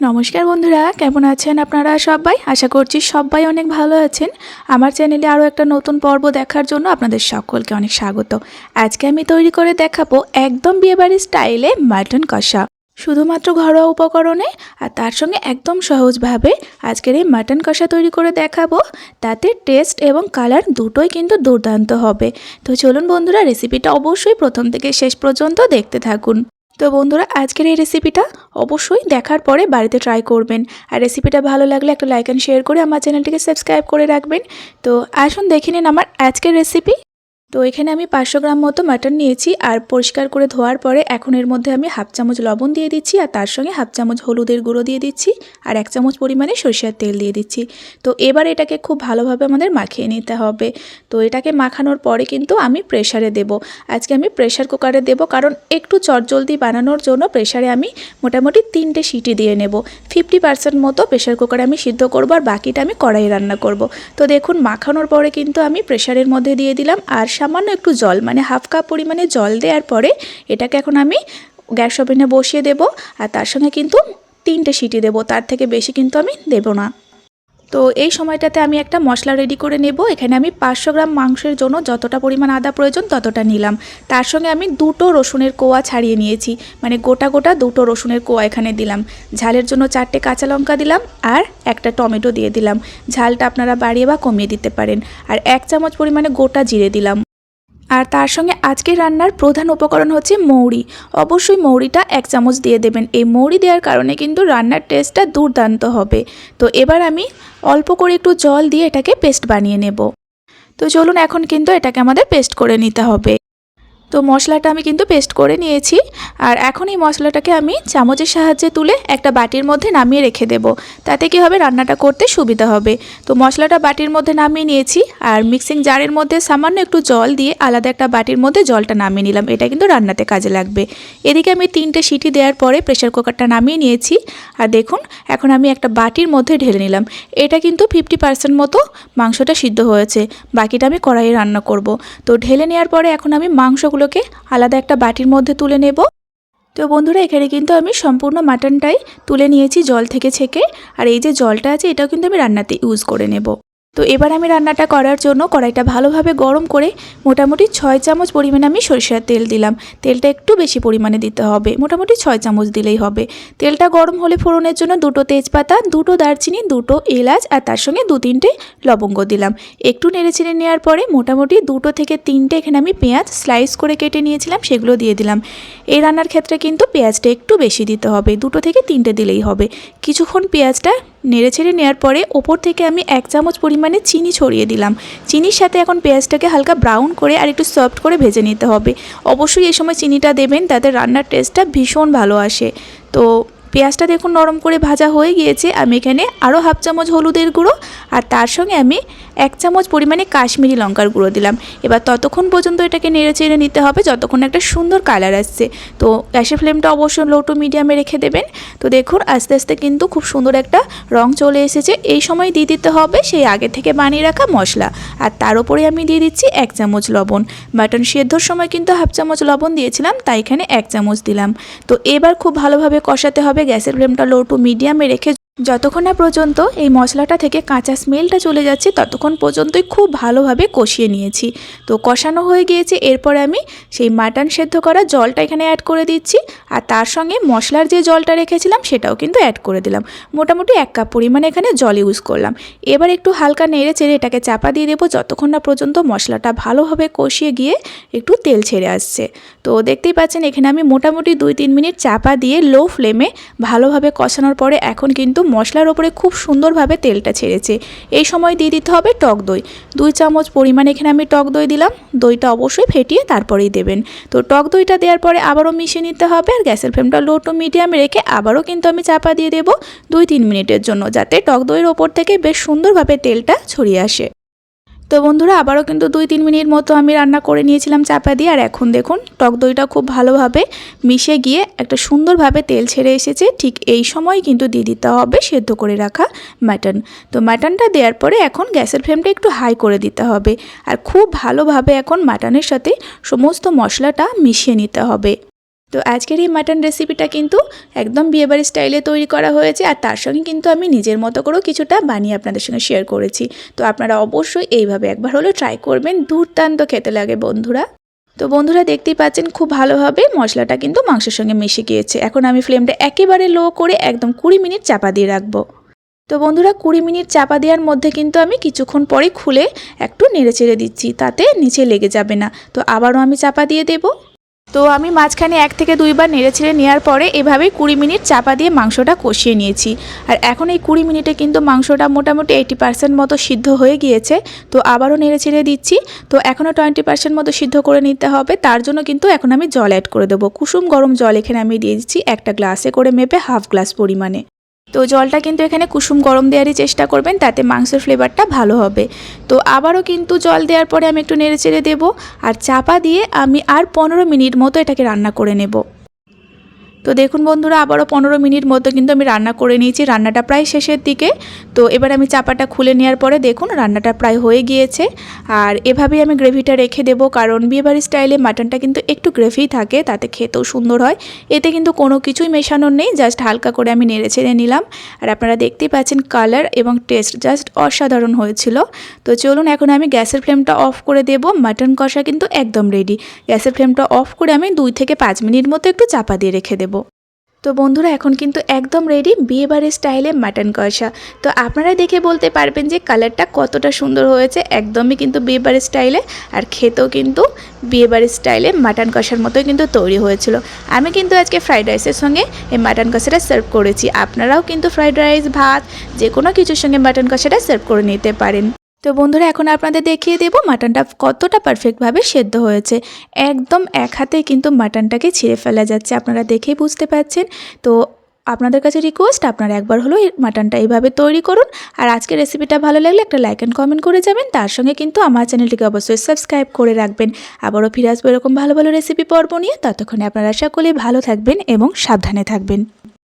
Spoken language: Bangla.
নমস্কার বন্ধুরা, কেমন আছেন আপনারা সবাই? আশা করছি সবাই অনেক ভালো আছেন। আমার চ্যানেলে আরও একটা নতুন পর্ব দেখার জন্য আপনাদের সকলকে অনেক স্বাগত। আজকে আমি তৈরি করে দেখাবো একদম বিয়েবাড়ির স্টাইলে মাটন কষা। শুধুমাত্র ঘরোয়া উপকরণে আর তার সঙ্গে একদম সহজভাবে আজকের এই মাটন কষা তৈরি করে দেখাবো। তাতে টেস্ট এবং কালার দুটোই কিন্তু দুর্দান্ত হবে। তো চলুন বন্ধুরা, রেসিপিটা অবশ্যই প্রথম থেকে শেষ পর্যন্ত দেখতে থাকুন। তো বন্ধুরা, আজকের এই রেসিপিটা অবশ্যই দেখার পরে বাড়িতে ট্রাই করবেন। আর রেসিপিটা ভালো লাগলে একটা লাইক অ্যান্ড শেয়ার করে আমার চ্যানেলটিকে সাবস্ক্রাইব করে রাখবেন। তো আসুন দেখে নিন আমার আজকের রেসিপি তো এখানে আমি পাঁচশো গ্রাম মতো মাটন নিয়েছি আর পরিষ্কার করে ধোয়ার পরে এখন এর মধ্যে আমি হাফ চামচ লবণ দিয়ে দিচ্ছি আর তার সঙ্গে হাফ চামচ হলুদের গুঁড়ো দিয়ে দিচ্ছি আর এক চামচ পরিমাণে সরষের তেল দিয়ে দিচ্ছি। তো এবার এটাকে খুব ভালোভাবে আমাদের মাখিয়ে নিতে হবে। তো এটাকে মাখানোর পরে কিন্তু আমি প্রেশারে দেব। আজকে আমি প্রেশার কুকারে দেব কারণ একটু চটজলদি বানানোর জন্য প্রেশারে আমি মোটামুটি তিনটে সিটি দিয়ে নেব। ফিফটি পার্সেন্ট মতো প্রেশার কুকারে আমি সিদ্ধ করব আর বাকিটা আমি কড়াই রান্না করব। তো দেখুন, মাখানোর পরে কিন্তু আমি প্রেশারের মধ্যে দিয়ে দিলাম আর সামান্য একটু জল মানে হাফ কাপ পরিমাণে জল দেওয়ার পরে এটাকে এখন আমি গ্যাস ওভেনে বসিয়ে দেব আর তার সঙ্গে কিন্তু তিনটে সিটি দেব, তার থেকে বেশি কিন্তু আমি দেব না। তো এই সময়টাতে আমি একটা মশলা রেডি করে নেব, এখানে আমি পাঁচশো গ্রাম মাংসের জন্য যতটা পরিমাণ আদা প্রয়োজন ততটা নিলাম। তার সঙ্গে আমি দুটো রসুনের কোয়া ছাড়িয়ে নিয়েছি মানে গোটা গোটা দুটো রসুনের কোয়া এখানে দিলাম। ঝালের জন্য চারটে কাঁচা লঙ্কা দিলাম আর একটা টমেটো দিয়ে দিলাম। ঝালটা আপনারা বাড়িয়ে বা কমিয়ে দিতে পারেন। আর এক চামচ পরিমাণে গোটা জিরে দিলাম। আর তার সঙ্গে আজকের রান্নার প্রধান উপকরণ হচ্ছে মৌরি। অবশ্যই মৌরিটা এক চামচ দিয়ে দেবেন। এই মৌরি দেওয়ার কারণে কিন্তু রান্নার টেস্টটা দুর্দান্ত হবে। তো এবার আমি অল্প করে একটু জল দিয়ে এটাকে পেস্ট বানিয়ে নেব। তো চলুন এখন কিন্তু এটাকে আমাদের পেস্ট করে নিতে হবে। তো মশলাটা আমি কিন্তু পেস্ট করে নিয়েছি। আর এখন এই মশলাটাকে আমি চামচের সাহায্যে তুলে একটা বাটির মধ্যে নামিয়ে রেখে দেব। তাতে কি হবে রান্নাটা করতে সুবিধা হবে? তো মশলাটা বাটির মধ্যে নামিয়ে নিয়েছি আর মিক্সিং জারের মধ্যে সামান্য একটু জল দিয়ে আলাদা একটা বাটির মধ্যে জলটা নামিয়ে নিলাম। এটা কিন্তু রান্নাতে কাজে লাগবে। এদিকে আমি তিনটে সিটি দেওয়ার পরে প্রেশার কুকারটা নামিয়ে নিয়েছি। আর দেখুন, এখন আমি একটা বাটির মধ্যে ঢেলে নিলাম। এটা কিন্তু ফিফটি পার্সেন্ট মতো মাংসটা সিদ্ধ হয়েছে। বাকিটা আমি কড়াইয়ে রান্না করব। তো ঢেলে নেওয়ার পরে এখন আমি মাংসগুলোকে আলাদা একটা বাটির মধ্যে তুলে নেব। তো বন্ধুরা, এখানে কিন্তু আমি সম্পূর্ণ মাটনটাই তুলে নিয়েছি জল থেকে ছেঁকে। আর এই যে জলটা আছে, এটাও কিন্তু আমি রান্নাতে ইউজ করে নেব। তো এবার আমি রান্নাটা করার জন্য কড়াইটা ভালোভাবে গরম করে মোটামুটি ছয় চামচ পরিমাণে আমি সরিষার তেল দিলাম। তেলটা একটু বেশি পরিমাণে দিতে হবে, মোটামুটি ছয় চামচ দিলেই হবে। তেলটা গরম হলে ফোড়নের জন্য দুটো তেজপাতা, দুটো দারচিনি, দুটো এলাচ আর তার সঙ্গে দু তিনটে লবঙ্গ দিলাম। একটু নেড়েচেড়ে নেওয়ার পরে মোটামুটি দুটো থেকে তিনটে এখানে আমি পেঁয়াজ স্লাইস করে কেটে নিয়েছিলাম, সেগুলো দিয়ে দিলাম। এই রান্নার ক্ষেত্রে কিন্তু পেঁয়াজটা একটু বেশি দিতে হবে, দুটো থেকে তিনটে দিলেই হবে। কিছুক্ষণ পেঁয়াজটা নেড়ে ছেড়ে নেওয়ার পরে ওপর থেকে আমি এক চামচ পরিমাণে চিনি ছড়িয়ে দিলাম। চিনির সাথে এখন পেঁয়াজটাকে হালকা ব্রাউন করে আর একটু সফট করে ভেজে নিতে হবে। অবশ্যই এই সময় চিনিটা দেবেন, তাতে রান্নার টেস্টটা ভীষণ ভালো আসে। তো পেঁয়াজটা দেখুন নরম করে ভাজা হয়ে গিয়েছে। আমি এখানে আরও হাফ চামচ হলুদের গুঁড়ো আর তার সঙ্গে আমি এক চামচ পরিমাণে কাশ্মীরি লঙ্কার গুঁড়ো দিলাম। এবার ততক্ষণ পর্যন্ত এটাকে নেড়ে চেড়ে নিতে হবে যতক্ষণ একটা সুন্দর কালার আসছে। তো গ্যাসের ফ্লেমটা অবশ্যই লো টু মিডিয়ামে রেখে দেবেন। তো দেখুন, আস্তে আস্তে কিন্তু খুব সুন্দর একটা রং চলে এসেছে। এই সময় দিয়ে দিতে হবে সেই আগে থেকে বানিয়ে রাখা মশলা। আর তার উপরে আমি দিয়ে দিচ্ছি এক চামচ লবণ। মাটন সেদ্ধর সময় কিন্তু হাফ চামচ লবণ দিয়েছিলাম, তাই এখানে এক চামচ দিলাম। তো এবার খুব ভালোভাবে কষাতে হবে গ্যাসের ফ্লেমটা লো টু মিডিয়ামে রেখে যতক্ষণ না পর্যন্ত এই মশলাটা থেকে কাঁচা স্মেলটা চলে যাচ্ছে, ততক্ষণ পর্যন্তই খুব ভালোভাবে কষিয়ে নিয়েছি। তো কষানো হয়ে গিয়েছে, এরপরে আমি সেই মাটন সেদ্ধ করা জলটা এখানে অ্যাড করে দিচ্ছি, আর তার সঙ্গে মশলার যে জলটা রেখেছিলাম সেটাও কিন্তু অ্যাড করে দিলাম। মোটামুটি এক কাপ পরিমাণে এখানে জল ইউজ করলাম। এবার একটু হালকা নেড়ে চেড়ে এটাকে চাপা দিয়ে দেবো, যতক্ষণ না পর্যন্ত মশলাটা ভালোভাবে কষিয়ে গিয়ে একটু তেল ছেড়ে আসছে। তো দেখতেই পাচ্ছেন, এখানে আমি মোটামুটি দুই তিন মিনিট চাপা দিয়ে লো ফ্লেমে ভালোভাবে কষানোর পরে এখন কিন্তু মশলার ওপরে খুব সুন্দরভাবে তেলটা ছেড়েছে। এই সময় দিয়ে দিতে হবে টক দই। দুই চামচ পরিমাণে এখানে আমি টক দই দিলাম। দইটা অবশ্যই ফেটিয়ে তারপরেই দেবেন। তো টক দইটা দেওয়ার পরে আবারও মিশিয়ে নিতে হবে আর গ্যাসের ফ্লেমটা লো টু মিডিয়ামে রেখে আবারও কিন্তু আমি চাপা দিয়ে দেবো দুই তিন মিনিটের জন্য, যাতে টক দইয়ের ওপর থেকে বেশ সুন্দরভাবে তেলটা ছড়িয়ে আসে। তো বন্ধুরা, আবারও কিন্তু দুই তিন মিনিট মতো আমি রান্না করে নিয়েছিলাম চাপা দিয়ে। আর এখন দেখুন, টক দইটা খুব ভালোভাবে মিশে গিয়ে একটা সুন্দরভাবে তেল ছেড়ে এসেছে। ঠিক এই সময় কিন্তু দিয়ে দিতে হবে সেদ্ধ করে রাখা মাটন তো মাটনটা দেওয়ার পরে এখন গ্যাসের ফ্লেমটা একটু হাই করে দিতে হবে। আর খুব ভালোভাবে এখন মাটনের সাথে সমস্ত মশলাটা মিশিয়ে নিতে হবে। তো আজকের এই মাটন রেসিপিটা কিন্তু একদম বিয়েবাড়ি স্টাইলে তৈরি করা হয়েছে আর তার সঙ্গে কিন্তু আমি নিজের মতো করেও কিছুটা বানিয়ে আপনাদের সঙ্গে শেয়ার করেছি। তো আপনারা অবশ্যই এইভাবে একবার হলেও ট্রাই করবেন, দুর্দান্ত খেতে লাগে বন্ধুরা। তো বন্ধুরা দেখতেই পাচ্ছেন খুব ভালোভাবে মশলাটা কিন্তু মাংসের সঙ্গে মিশে গিয়েছে। এখন আমি ফ্লেমটা একেবারে লো করে একদম কুড়ি মিনিট চাপা দিয়ে রাখব। তো বন্ধুরা কুড়ি মিনিট চাপা দেওয়ার মধ্যে কিন্তু আমি কিছুক্ষণ পরে খুলে একটু নেড়ে চেড়ে দিচ্ছি, তাতে নিচে লেগে যাবে না। তো আবারও আমি চাপা দিয়ে দেবো। তো আমি মাঝখানে এক থেকে দুইবার নেড়ে ছেড়ে নেওয়ার পরে এভাবেই কুড়ি মিনিট চাপা দিয়ে মাংসটা কষিয়ে নিয়েছি। আর এখন এই কুড়ি মিনিটে কিন্তু মাংসটা মোটামুটি এইটি পার্সেন্ট মতো সিদ্ধ হয়ে গিয়েছে। তো আবারও নেড়ে ছেড়ে দিচ্ছি। তো এখনও টোয়েন্টি পার্সেন্ট মতো সিদ্ধ করে নিতে হবে। তার জন্য কিন্তু এখন আমি জল অ্যাড করে দেবো। কুসুম গরম জল এখানে আমি দিয়ে দিচ্ছি একটা গ্লাসে করে মেপে হাফ গ্লাস পরিমাণে। তো জলটা কিন্তু এখানে কুসুম গরম দেওয়ারই চেষ্টা করবেন, তাতে মাংসের ফ্লেভারটা ভালো হবে। তো আবারও কিন্তু জল দেওয়ার পরে আমি একটু নেড়ে চেড়ে দেবো, আর চাপা দিয়ে আমি আর পনেরো মিনিট মতো এটাকে রান্না করে নেব। তো দেখুন বন্ধুরা, আবারও পনেরো মিনিট মতো কিন্তু আমি রান্না করে নিয়েছি। রান্নাটা প্রায় শেষের দিকে। তো এবার আমি চাপাটা খুলে নেওয়ার পরে দেখুন, রান্নাটা প্রায় হয়ে গিয়েছে। আর এভাবেই আমি গ্রেভিটা রেখে দেবো, কারণ বিয়েবাড়ির স্টাইলে মাটনটা কিন্তু একটু গ্রেভি থাকে, তাতে খেতেও সুন্দর হয়। এতে কিন্তু কোনো কিছুই মেশানোর নেই, জাস্ট হালকা করে আমি নেড়ে ছেড়ে নিলাম। আর আপনারা দেখতেই পাচ্ছেন কালার এবং টেস্ট জাস্ট অসাধারণ হয়েছিল। তো চলুন, এখন আমি গ্যাসের ফ্লেমটা অফ করে দেবো। মাটন কষা কিন্তু একদম রেডি। গ্যাসের ফ্লেমটা অফ করে আমি দুই থেকে পাঁচ মিনিট মতো একটু চাপা দিয়ে রেখে দেবো। তো বন্ধুরা, এখন কিন্তু একদম রেডি বিয়েবাড়ির স্টাইলে মাটন কষা। তো আপনারা দেখে বলতে পারবেন যে কালারটা কতটা সুন্দর হয়েছে, একদমই কিন্তু বিয়েবাড়ির স্টাইলে আর খেতেও কিন্তু বিয়েবাড়ির স্টাইলে মাটন কষার মতোই কিন্তু তৈরি হয়েছিল। আমি কিন্তু আজকে ফ্রাইড রাইসের সঙ্গে এই মাটন কষাটা সার্ভ করেছি। আপনারাও কিন্তু ফ্রাইড রাইস ভাত যে কোনো কিছুর সঙ্গে মাটন কষাটা সার্ভ করে নিতে পারেন। তো বন্ধুরা, এখন আপনাদের দেখিয়ে দেবো মাটনটা কতটা পারফেক্টভাবে সেদ্ধ হয়েছে। একদম এক হাতে কিন্তু মাটনটাকে ছিঁড়ে ফেলা যাচ্ছে, আপনারা দেখেই বুঝতে পারছেন। তো আপনাদের কাছে রিকোয়েস্ট আপনারা একবার হলো মাটনটা এইভাবে তৈরি করুন। আর আজকের রেসিপিটা ভালো লাগলে একটা লাইক অ্যান্ড কমেন্ট করে যাবেন। তার সঙ্গে কিন্তু আমার চ্যানেলটিকে অবশ্যই সাবস্ক্রাইব করে রাখবেন। আবারও ফিরে আসব এরকম ভালো ভালো রেসিপি পর্ব নিয়ে। ততক্ষণে আপনারা সকলেই ভালো থাকবেন এবং সাবধানে থাকবেন।